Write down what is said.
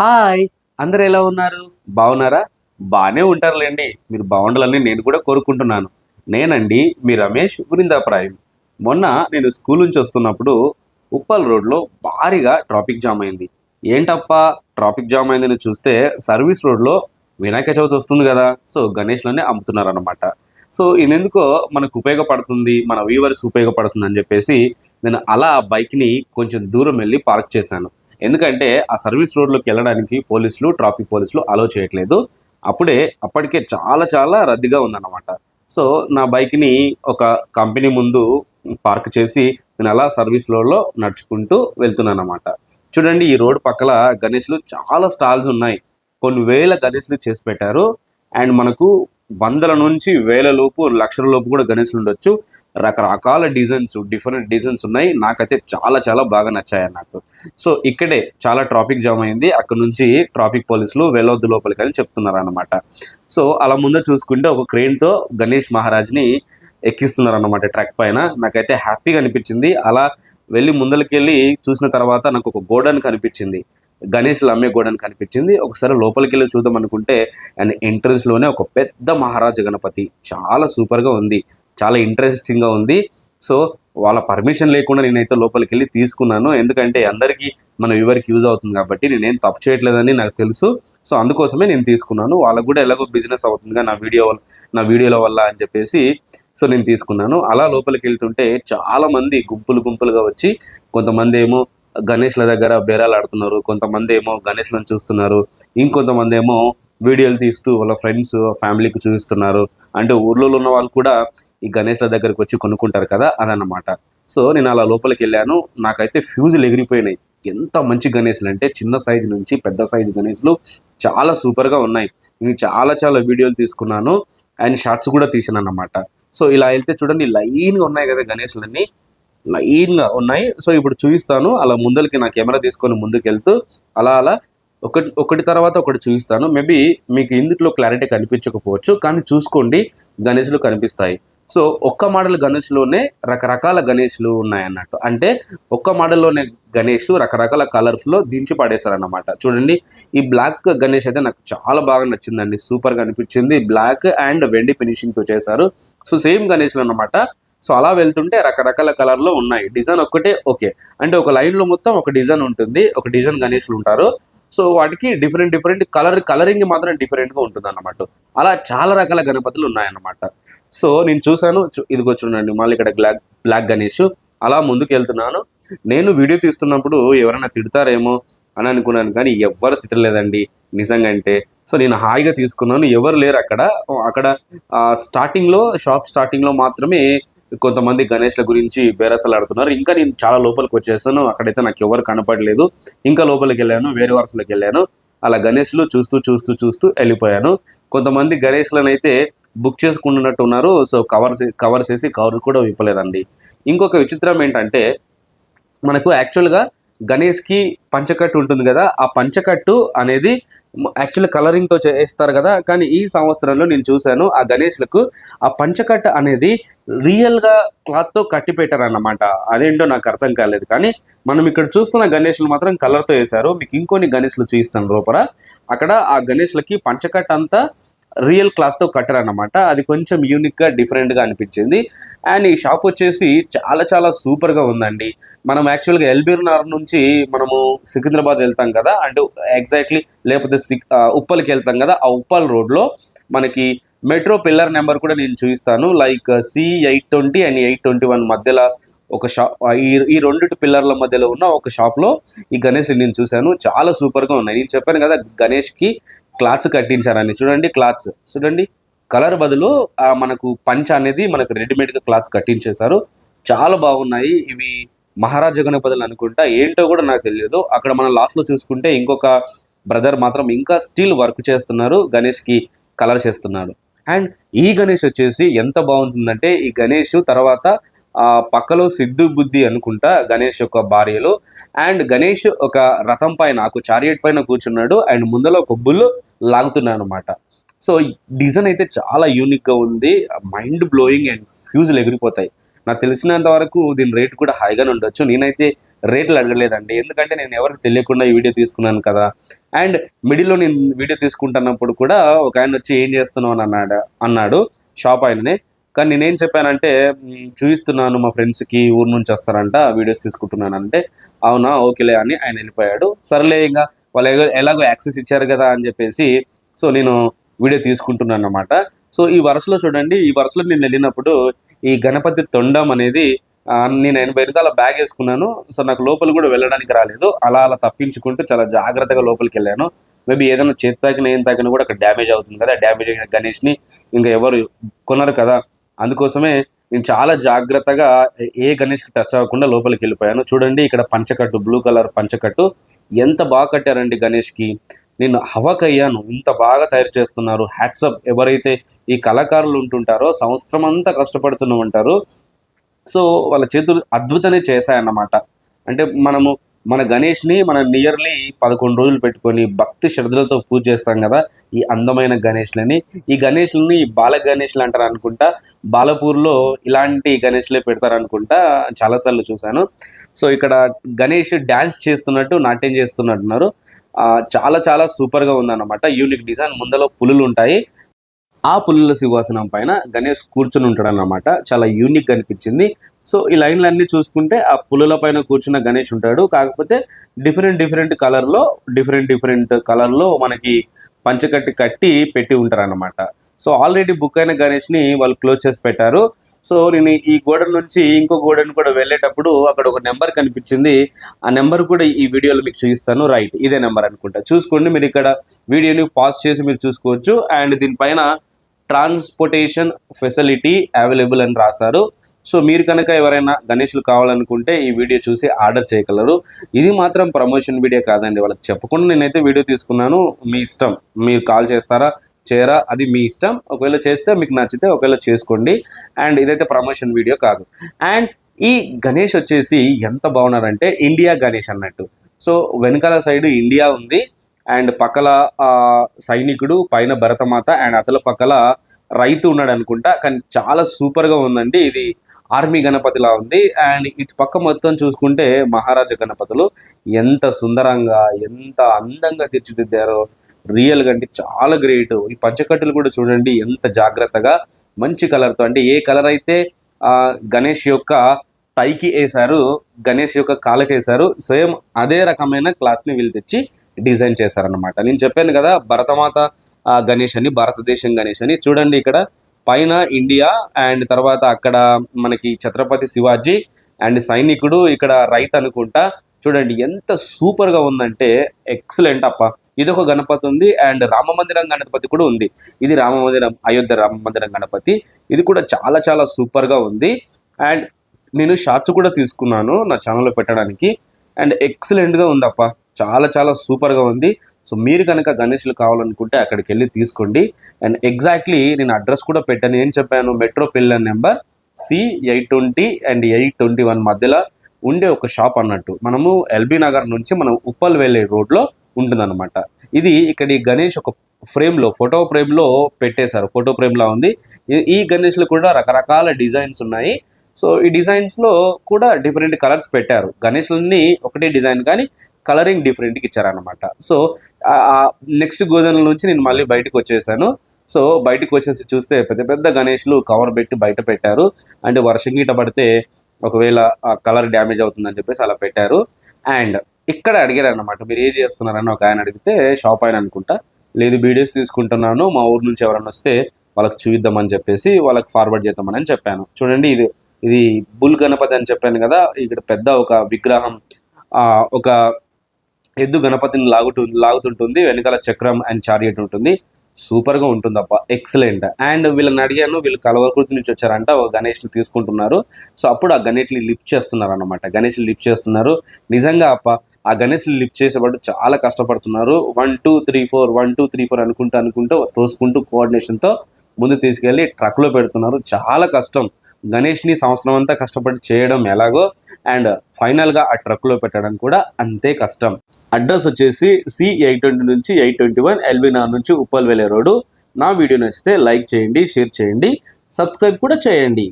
Hi. అందరు ఎలా ఉన్నారు? బాగున్నారా? బాగానే ఉంటారులేండి. మీరు బాగుండాలని నేను కూడా కోరుకుంటున్నాను. నేనండి మీ రమేష్ వృందాప్రాయం మొన్న నేను స్కూల్ నుంచి వస్తున్నప్పుడు ఉప్పల్ రోడ్లో భారీగా ట్రాఫిక్ జామ్ అయింది. ఏంటప్పా ట్రాఫిక్ జామ్ అయిందని చూస్తే సర్వీస్ రోడ్లో వినాయక చవితి వస్తుంది కదా. సో గణేష్లోనే అమ్ముతున్నారు అనమాట సో ఇది ఎందుకో మనకు ఉపయోగపడుతుంది మన వ్యూవర్స్ ఉపయోగపడుతుంది అని చెప్పేసి నేను అలా ఆ బైక్ని కొంచెం దూరం వెళ్ళి పార్క్ చేశాను. ఎందుకంటే ఆ సర్వీస్ రోడ్లోకి వెళ్ళడానికి పోలీసులు ట్రాఫిక్ పోలీసులు అలో చేయట్లేదు. అప్పుడే అప్పటికే చాలా చాలా రద్దీగా ఉందన్నమాట. సో నా బైక్ని ఒక కంపెనీ ముందు పార్క్ చేసి నేను అలా సర్వీస్ రోడ్లో నడుచుకుంటూ వెళ్తున్నాను అనమాట చూడండి ఈ రోడ్ పక్కల గణేష్లు చాలా స్టాల్స్ ఉన్నాయి. కొన్ని వేల గణేష్లు చేసి పెట్టారు. అండ్ మనకు వందల నుంచి వేల లోపు లక్షల లోపు కూడా గణేష్లు ఉండొచ్చు. రకరకాల డిజైన్స్ డిఫరెంట్ డిజైన్స్ ఉన్నాయి. నాకైతే చాలా చాలా బాగా నచ్చాయి నాకు. సో ఇక్కడే చాలా ట్రాఫిక్ జామ్ అయింది. అక్కడ నుంచి ట్రాఫిక్ పోలీసులు వెళ్ళొద్దు లోపలికి అని చెప్తున్నారు అనమాట సో అలా ముందు చూసుకుంటే ఒక క్రెయిన్తో గణేష్ మహారాజ్ని ఎక్కిస్తున్నారు అనమాట ట్రక్ పైన. నాకైతే హ్యాపీగా అనిపించింది. అలా వెళ్ళి ముందరికి వెళ్ళి చూసిన తర్వాత నాకు ఒక గోడౌన్ కనిపించింది. గణేష్లు అమ్మే కనిపించింది. ఒకసారి లోపలికి వెళ్ళి చూద్దాం అనుకుంటే అండ్ ఎంట్రన్స్లోనే ఒక పెద్ద మహారాజ గణపతి. చాలా సూపర్గా ఉంది. చాలా ఇంట్రెస్టింగ్గా ఉంది. సో వాళ్ళ పర్మిషన్ లేకుండా నేనైతే లోపలికి వెళ్ళి తీసుకున్నాను. ఎందుకంటే అందరికీ మన వ్యూవర్కి యూజ్ అవుతుంది కాబట్టి నేనేం తప్పు చేయట్లేదని నాకు తెలుసు. సో అందుకోసమే నేను తీసుకున్నాను. వాళ్ళకు కూడా ఎలాగో బిజినెస్ అవుతుందిగా నా వీడియో నా వీడియోల వల్ల అని చెప్పేసి సో నేను తీసుకున్నాను. అలా లోపలికి వెళ్తుంటే చాలామంది గుంపులు గుంపులుగా వచ్చి కొంతమంది ఏమో గణేష్ల దగ్గర బేరాలు ఆడుతున్నారు. కొంతమంది ఏమో గణేష్లను చూస్తున్నారు. ఇంకొంతమంది ఏమో వీడియోలు తీస్తూ వాళ్ళ ఫ్రెండ్స్ ఫ్యామిలీకి చూపిస్తున్నారు. అంటే ఊర్లో ఉన్న వాళ్ళు కూడా ఈ గణేష్ల దగ్గరికి వచ్చి కొనుక్కుంటారు కదా అదన్నమాట. సో నేను అలా లోపలికి వెళ్ళాను. నాకైతే ఫ్యూజులు ఎగిరిపోయినాయి. ఎంత మంచి గణేష్లు అంటే చిన్న సైజు నుంచి పెద్ద సైజు గణేష్లు చాలా సూపర్గా ఉన్నాయి. నేను చాలా చాలా వీడియోలు తీసుకున్నాను. అండ్ షార్ట్స్ కూడా తీసాను అన్నమాట సో ఇలా వెళ్తే చూడండి లైన్గా ఉన్నాయి కదా గణేష్లన్నీ. లైన్గా ఉన్నాయి. సో ఇప్పుడు చూపిస్తాను అలా ముందరికి నా కెమెరా తీసుకొని ముందుకెళ్తూ అలా అలా ఒకటి ఒకటి తర్వాత ఒకటి చూపిస్తాను మేబీ మీకు ఇందులో క్లారిటీ కనిపించకపోవచ్చు కానీ చూసుకోండి గణేష్లు కనిపిస్తాయి. సో ఒక్క మోడల్ గణేష్లోనే రకరకాల గణేష్లు ఉన్నాయన్నట్టు. అంటే ఒక్క మోడల్లోనే గణేష్లు రకరకాల కలర్స్లో దించి పడేశారన్నమాట. చూడండి ఈ బ్లాక్ గణేష్ అయితే నాకు చాలా బాగా నచ్చిందండి. సూపర్గా అనిపించింది. బ్లాక్ అండ్ వెండి ఫినిషింగ్తో చేశారు. సో సేమ్ గణేష్లు అన్నమాట. సో అలా వెళ్తుంటే రకరకాల కలర్లో ఉన్నాయి. డిజైన్ ఒక్కటే ఓకే. అంటే ఒక లైన్లో మొత్తం ఒక డిజైన్ ఉంటుంది. ఒక డిజైన్ గణేష్లు ఉంటారు. సో వాటికి డిఫరెంట్ డిఫరెంట్ కలర్ కలరింగ్ మాత్రం డిఫరెంట్గా ఉంటుంది అన్నమాట అలా చాలా రకాల గణపతులు ఉన్నాయన్నమాట. సో నేను చూశాను. చూ- ఇదిగో చూడండి. మళ్ళీ ఇక్కడ బ్లాక్ బ్లాక్ గణేష్. అలా ముందుకు వెళ్తున్నాను నేను వీడియో తీస్తున్నప్పుడు ఎవరైనా తిడతారేమో అని అనుకున్నాను. కానీ ఎవ్వరు తిట్టలేదండి. నిజంగా అంటే సో నేను హాయిగా తీసుకున్నాను. ఎవరు లేరు అక్కడ. అక్కడ స్టార్టింగ్లో షాప్ స్టార్టింగ్లో మాత్రమే కొంతమంది గణేష్ల గురించి బేరసలాడుతున్నారు ఇంకా నేను చాలా లోపలికి వచ్చేసాను. అక్కడైతే నాకు ఎవరు కనపడలేదు. ఇంకా లోపలికి వెళ్ళాను. వేరే వరుసలోకి వెళ్ళాను. అలా గణేష్లు చూస్తూ చూస్తూ చూస్తూ వెళ్ళిపోయాను. కొంతమంది గణేష్లను అయితే బుక్ చేసుకుంటున్నట్టు ఉన్నారు. సో కవర్ కవర్ చేసి కవర్ కూడా విప్పలేదండి. ఇంకొక విచిత్రం ఏంటంటే మనకు యాక్చువల్గా గణేష్కి పంచకట్టు ఉంటుంది కదా ఆ పంచకట్టు అనేది యాక్చువల్ కలరింగ్తో చేస్తారు కదా కానీ ఈ సంవత్సరంలో నేను చూశాను ఆ గణేష్లకు ఆ పంచకట్ అనేది రియల్గా క్లాత్తో కట్టి పెట్టారన్నమాట. అదేంటో నాకు అర్థం కాలేదు. కానీ మనం ఇక్కడ చూస్తున్న గణేష్లు మాత్రం కలర్తో వేశారు. మీకు ఇంకొన్ని గణేష్లు చూపిస్తాను లోపల. అక్కడ ఆ గణేష్లకి పంచకట్ అంతా రియల్ క్లాత్తో కట్టారన్నమాట. అది కొంచెం యూనిక్గా డిఫరెంట్గా అనిపించింది. అండ్ ఈ షాప్ వచ్చేసి చాలా చాలా సూపర్గా ఉందండి. మనం యాక్చువల్గా ఎల్బీర్ నగర్ నుంచి మనము సికింద్రాబాద్ వెళ్తాం కదా అంటే ఎగ్జాక్ట్లీ లేకపోతే సిక్ ఉప్పల్కి వెళ్తాం కదా ఆ ఉప్పల్ రోడ్లో మనకి మెట్రో పిల్లర్ నెంబర్ కూడా నేను చూపిస్తాను. Like C eight twenty and eight twenty one మధ్యలో ఒక షాప్ ఈ ఈ రెండు పిల్లర్ల మధ్యలో ఉన్న ఒక షాప్లో ఈ గణేష్ని నేను చూశాను. చాలా సూపర్గా ఉన్నాయి. నేను చెప్పాను కదా గణేష్కి క్లాత్స్ కట్టించారని. చూడండి క్లాత్స్. చూడండి. కలర్ బదులు మనకు పంచ అనేది మనకు రెడీమేడ్గా క్లాత్ కట్టించేశారు. చాలా బాగున్నాయి. ఇవి మహారాజా గణపతులు అనుకుంటా. ఏంటో కూడా నాకు తెలియదు. అక్కడ మనం లాస్ట్లో చూసుకుంటే ఇంకొక బ్రదర్ మాత్రం ఇంకా స్టిల్ వర్క్ చేస్తున్నారు. గణేష్కి కలర్ చేస్తున్నాడు. అండ్ ఈ గణేష్ వచ్చేసి ఎంత బాగుంటుందంటే ఈ గణేష్ తర్వాత పక్కలో సిద్ధు బుద్ధి అనుకుంటా గణేష్ యొక్క భార్యలు. అండ్ గణేష్ ఒక రథం పైన ఒక చారియట్ పైన కూర్చున్నాడు. అండ్ ముందర ఒక బుల్ లాగుతున్నాడు అనమాట సో డిజైన్ అయితే చాలా యూనిక్గా ఉంది. మైండ్ బ్లోయింగ్ అండ్ ఫ్యూజులు ఎగిరిపోతాయి. నాకు తెలిసినంత వరకు దీని రేట్ కూడా హైగానే ఉండొచ్చు. నేనైతే రేట్లు అడగలేదండి. ఎందుకంటే నేను ఎవరికి తెలియకుండా ఈ వీడియో తీసుకున్నాను కదా. అండ్ మిడిల్లో నేను వీడియో తీసుకుంటున్నప్పుడు కూడా ఒక ఆయన వచ్చి ఏం చేస్తున్నావు అని అన్నాడు. అన్నాడు. షాప్ ఆయననే. కానీ నేనేం చెప్పానంటే చూపిస్తున్నాను మా ఫ్రెండ్స్కి ఊరు నుంచి వస్తారంట వీడియోస్ తీసుకుంటున్నాను అంటే అవునా ఓకేలే అని ఆయన వెళ్ళిపోయాడు. సర్లే ఇంకా వాళ్ళు ఎలాగో- ఎలాగో యాక్సెస్ ఇచ్చారు కదా అని చెప్పేసి సో నేను వీడియో తీసుకుంటున్నాను అనమాట సో ఈ వరుసలో చూడండి ఈ వరుసలో నేను వెళ్ళినప్పుడు ఈ గణపతి తొండం అనేది నేను ఆయన వెనకాల బ్యాగ్ వేసుకున్నాను. సో నాకు లోపల కూడా వెళ్ళడానికి రాలేదు. అలా అలా తప్పించుకుంటూ చాలా జాగ్రత్తగా లోపలికి వెళ్ళాను. మేబీ ఏదైనా చేతి తాకిన ఏం తాకినా కూడా అక్కడ డ్యామేజ్ అవుతుంది కదా డ్యామేజ్ అయిన గణేష్ని ఇంకా ఎవరు కొనరు కదా. అందుకోసమే నేను చాలా జాగ్రత్తగా ఏ గణేష్కి టచ్ అవ్వకుండా లోపలికి వెళ్ళిపోయాను. చూడండి ఇక్కడ పంచకట్టు బ్లూ కలర్ పంచకట్టు. ఎంత బాగా కట్టారండి గణేష్కి నేను హవకయ్యాను. ఇంత బాగా తయారు చేస్తున్నారు. హ్యాట్సప్ ఎవరైతే ఈ కళాకారులు ఉంటుంటారో సంవత్సరం అంతా కష్టపడుతూ ఉంటారు. సో వాళ్ళ చేతులు అద్భుతమే చేశాయన్నమాట. అంటే మనము మన గణేష్ని మనం నియర్లీ పదకొండు రోజులు పెట్టుకొని భక్తి శ్రద్ధలతో పూజ చేస్తాం కదా ఈ అందమైన గణేష్లని. ఈ గణేష్లని బాల గణేష్లు అంటారు అనుకుంటా. బాలపూర్లో ఇలాంటి గణేష్లే పెడతారు అనుకుంటా. చాలాసార్లు చూశాను. సో ఇక్కడ గణేష్ డ్యాన్స్ చేస్తున్నట్టు నాట్యం చేస్తున్నట్టున్నారు. చాలా చాలా సూపర్గా ఉందన్నమాట. Unique design. ముందలో పులులు ఉంటాయి. ఆ పులుల సింహాసనం పైన గణేష్ కూర్చుని ఉంటాడు అన్నమాట చాలా యూనిక్ అనిపించింది. సో ఈ లైన్లన్నీ చూసుకుంటే ఆ పులుల పైన కూర్చున్న గణేష్ ఉంటాడు. కాకపోతే డిఫరెంట్ డిఫరెంట్ కలర్లో డిఫరెంట్ డిఫరెంట్ కలర్లో మనకి పంచకట్టి కట్టి పెట్టి ఉంటారన్నమాట. సో ఆల్రెడీ బుక్ అయిన గణేష్ని వాళ్ళు క్లోజ్ చేసి పెట్టారు. సో నేను ఈ గోడ నుంచి ఇంకో గోడను కూడా వెళ్ళేటప్పుడు అక్కడ ఒక నెంబర్ కనిపించింది. ఆ నెంబర్ కూడా ఈ వీడియోలో మీకు చూపిస్తాను. రైట్ ఇదే నెంబర్ అనుకుంటా. చూసుకోండి మీరు ఇక్కడ వీడియోని పాజ్ చేసి మీరు చూసుకోవచ్చు. అండ్ దీనిపైన ట్రాన్స్పోర్టేషన్ ఫెసిలిటీ అవైలబుల్ అని రాశారు. సో మీరు కనుక ఎవరైనా గణేష్లు కావాలనుకుంటే ఈ వీడియో చూసి ఆర్డర్ చేయగలరు. ఇది మాత్రం ప్రమోషన్ వీడియో కాదండి. వాళ్ళకి చెప్పకుండా నేనైతే వీడియో తీసుకున్నాను. మీ ఇష్టం. మీరు కాల్ చేస్తారా? చేయరా? అది మీ ఇష్టం. ఒకవేళ చేస్తే మీకు నచ్చితే ఒకవేళ చేసుకోండి. అండ్ ఇదైతే ప్రమోషన్ వీడియో కాదు. అండ్ ఈ గణేష్ వచ్చేసి ఎంత బాగున్నారంటే ఇండియా గణేష్ అన్నట్టు. సో వెనకాల సైడ్ ఇండియా ఉంది. అండ్ పక్కల ఆ, సైనికుడు పైన భరతమాత అండ్ అతల పక్కల రైతు ఉన్నాడు అనుకుంటా. కానీ చాలా సూపర్గా ఉందండి. ఇది ఆర్మీ గణపతిలా ఉంది. అండ్ ఇటు పక్క మొత్తం చూసుకుంటే మహారాజా గణపతులు ఎంత సుందరంగా ఎంత అందంగా తీర్చిదిద్దారో. రియల్గా అంటే చాలా గ్రేట్. ఈ పంచకట్టులు కూడా చూడండి ఎంత జాగ్రత్తగా మంచి కలర్తో. అంటే ఏ కలర్ అయితే ఆ గణేష్ యొక్క టైకి వేశారు గణేష్ యొక్క కాళ్ళకి వేశారు సేమ్ అదే రకమైన క్లాత్ని వీళ్ళు తెచ్చి డిజైన్ చేశారనమాట నేను చెప్పాను కదా భరతమాత గణేష్ అని భారతదేశం గణేష్ అని. చూడండి ఇక్కడ పైన ఇండియా అండ్ తర్వాత అక్కడ మనకి ఛత్రపతి శివాజీ అండ్ సైనికుడు ఇక్కడ రైతు అనుకుంటా. చూడండి ఎంత సూపర్గా ఉందంటే ఎక్సలెంట్ అప్ప. ఇది ఒక గణపతి ఉంది అండ్ రామ మందిరం గణపతి కూడా ఉంది. ఇది రామ మందిరం అయోధ్య రామ మందిరం గణపతి. ఇది కూడా చాలా చాలా సూపర్గా ఉంది. అండ్ నేను షార్ట్స్ కూడా తీసుకున్నాను నా ఛానల్లో పెట్టడానికి. అండ్ ఎక్సలెంట్గా ఉందప్ప. చాలా చాలా సూపర్గా ఉంది. సో మీరు కనుక గణేష్లు కావాలనుకుంటే అక్కడికి వెళ్ళి తీసుకోండి. అండ్ ఎగ్జాక్ట్లీ నేను అడ్రస్ కూడా పెట్టాను. ఏం చెప్పాను? Metro pillar number C eight twenty and eight twenty one మధ్యలో ఉండే ఒక షాప్ అన్నట్టు. మనము ఎల్బీ నగర్ నుంచి మనం ఉప్పల్ వెళ్ళే రోడ్లో ఉంటుందన్నమాట. ఇది ఇక్కడ ఈ గణేష్ ఒక ఫ్రేమ్లో ఫోటో ఫ్రేమ్లో పెట్టేశారు. ఫోటో ఫ్రేమ్లా ఉంది. ఈ- ఈ గణేష్లు కూడా రకరకాల డిజైన్స్ ఉన్నాయి. సో ఈ డిజైన్స్లో కూడా డిఫరెంట్ కలర్స్ పెట్టారు. గణేష్లన్నీ ఒకటే డిజైన్ కానీ కలరింగ్ డిఫరెంట్కి ఇచ్చారనమాట సో నెక్స్ట్ గోదావరి నుంచి నేను మళ్ళీ బయటకు వచ్చేసాను. సో బయటకు వచ్చేసి చూస్తే పెద్ద పెద్ద గణేష్లు కవర్ పెట్టి బయట పెట్టారు. అంటే వర్షం గీట పడితే ఒకవేళ కలర్ డ్యామేజ్ అవుతుందని చెప్పేసి అలా పెట్టారు. అండ్ ఇక్కడ అడిగారు అనమాట మీరు ఏది చేస్తున్నారని? ఒక ఆయన అడిగితే షాప్ ఆయన అనుకుంటా. లేదు వీడియోస్ తీసుకుంటున్నాను. మా ఊరు నుంచి ఎవరైనా వస్తే వాళ్ళకి చూపిద్దామని చెప్పేసి వాళ్ళకి ఫార్వర్డ్ చేద్దామని అని చెప్పాను. చూడండి ఇది ఇది బుల్ గణపతి అని చెప్పాను కదా ఇక్కడ పెద్ద ఒక విగ్రహం ఆ, ఒక ఎద్దు గణపతిని లాగుతు లాగుతుంటుంది వెనకాల చక్రం అండ్ చారియట్ ఉంటుంది. సూపర్గా ఉంటుంది అబ్బా ఎక్సలెంట్. అండ్ వీళ్ళని అడిగాను వీళ్ళు కలవకృతి నుంచి వచ్చారంట ఒక గణేష్ని తీసుకుంటున్నారు. సో అప్పుడు ఆ గణేష్ని లిఫ్ట్ చేస్తున్నారు అనమాట గణేష్ని లిఫ్ట్ చేస్తున్నారు. నిజంగా అప్ప ఆ గణేష్ లిఫ్ట్ చేసేవాడు చాలా కష్టపడుతున్నారు. One two three four one two three four అనుకుంటూ అనుకుంటూ తోసుకుంటూ కోఆర్డినేషన్తో ముందు తీసుకెళ్ళి ట్రక్లో పెడుతున్నారు. చాలా కష్టం. గణేష్ని సంవత్సరం అంతా కష్టపడి చేయడం ఎలాగో అండ్ ఫైనల్గా ఆ ట్రక్లో పెట్టడం కూడా అంతే కష్టం. అడ్రస్ వచ్చేసి సి ఎయిట్ ట్వంటీ నుంచి ఎయిట్ ట్వంటీ వన్ ఎల్బీనార్ నుంచి ఉప్పల్ వెళ్ళే రోడ్డు నా వీడియో నచ్చితే లైక్ చేయండి షేర్ చేయండి సబ్స్క్రైబ్ కూడా చేయండి.